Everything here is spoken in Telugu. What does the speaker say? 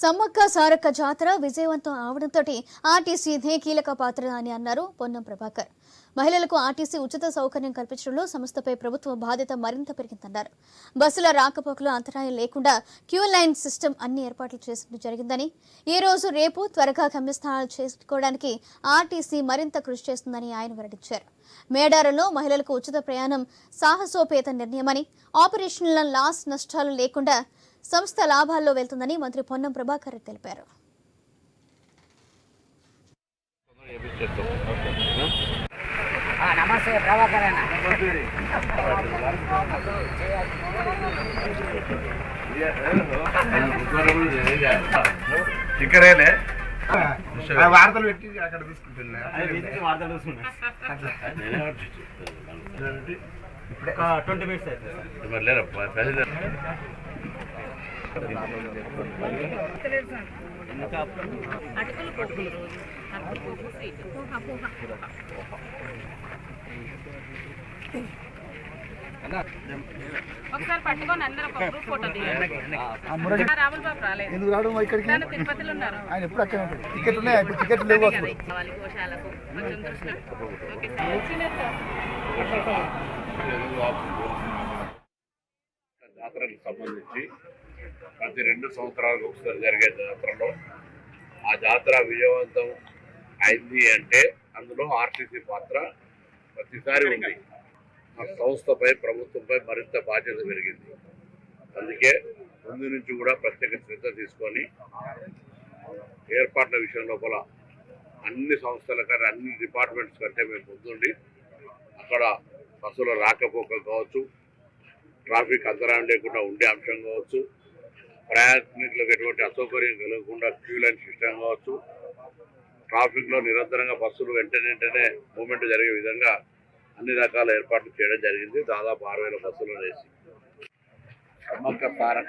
సమ్మక్క సారక్క జాతర విజయవంతం అవడంతో ఆర్టీసీదే కీలక పాత్ర అని అన్నారు పొన్నం ప్రభాకర్. మహిళలకు ఆర్టీసీ ఉచిత సౌకర్యం కల్పించడంలో సంస్థపై ప్రభుత్వ బాధ్యత మరింత పెరిగిందన్నారు. బస్సుల రాకపోకలు అంతరాయం లేకుండా క్యూ లైన్ సిస్టమ్ అన్ని ఏర్పాట్లు చేసినట్టు జరిగిందని ఈ రోజు రేపు త్వరగా గమ్యస్థానాలు చేసుకోవడానికి ఆర్టీసీ మరింత కృషి చేస్తుందని ఆయన వెల్లడించారు. మేడారంలో మహిళలకు ఉచిత ప్రయాణం సాహసోపేత నిర్ణయమని ఆపరేషన్ల లాస్ నష్టాలు లేకుండా సంస్థ లాభాల్లో వెళ్తుందని మంత్రి పొన్నం ప్రభాకర్ తెలిపారు. ఆ, నమస్తే ప్రభాకర్ అన్న. ఇక్కడేలే. ఆ వార్తలు పెట్టి అక్కడ తీసుకుంటున్నా. ట్వంటీ మినిట్స్ ఒకసారి పట్టుకొని అందరూ ఒక గ్రూప్ ఫోటో దిగండి రాములు బాబు రాలేదు. ఎందుకు రావడం ఇక్కడికి? నన్ను తిరుపతిలో ఉన్నారు. ఆయన ఎప్పుడు అక్కడ ఉంటాడు? టికెట్ ఉన్నాయి? ఇప్పుడు టికెట్ లేవు అసలు. కావాలి గోశాలకు. కొంచెం దృష్టి ఓకే. సార్ చిన్న జాతరకు సంబంధించి ప్రతి రెండు సంవత్సరాలకు ఒకసారి జరిగే జాతరలో ఆ జాతర విజయవంతం అయింది అంటే అందులో ఆర్టీసీ పాత్ర ప్రతిసారి ఉంది. ఆ సంస్థపై ప్రభుత్వంపై మరింత బాధ్యత పెరిగింది. అందుకే ముందు నుంచి కూడా ప్రత్యేక శ్రద్ధ తీసుకొని ఏర్పాట్ల విషయం లోపల అన్ని సంస్థల కంటే అన్ని డిపార్ట్మెంట్స్ కంటే మేము ముందుండి అక్కడ బస్సుల రాకపోక కావచ్చు ట్రాఫిక్ అంతరాయం లేకుండా ఉండే అంశం కావచ్చు. ప్రయాణికులకు ఎటువంటి అసౌకర్యం కలగకుండా క్యూ లైన్ సిస్టమ్ కావచ్చు. ట్రాఫిక్లో నిరంతరంగా బస్సులు వెంటనే వెంటనే మూమెంట్ జరిగే విధంగా అన్ని రకాల ఏర్పాట్లు చేయడం జరిగింది. దాదాపు ఆరు వేల బస్సులు వేసి సమ్మక్క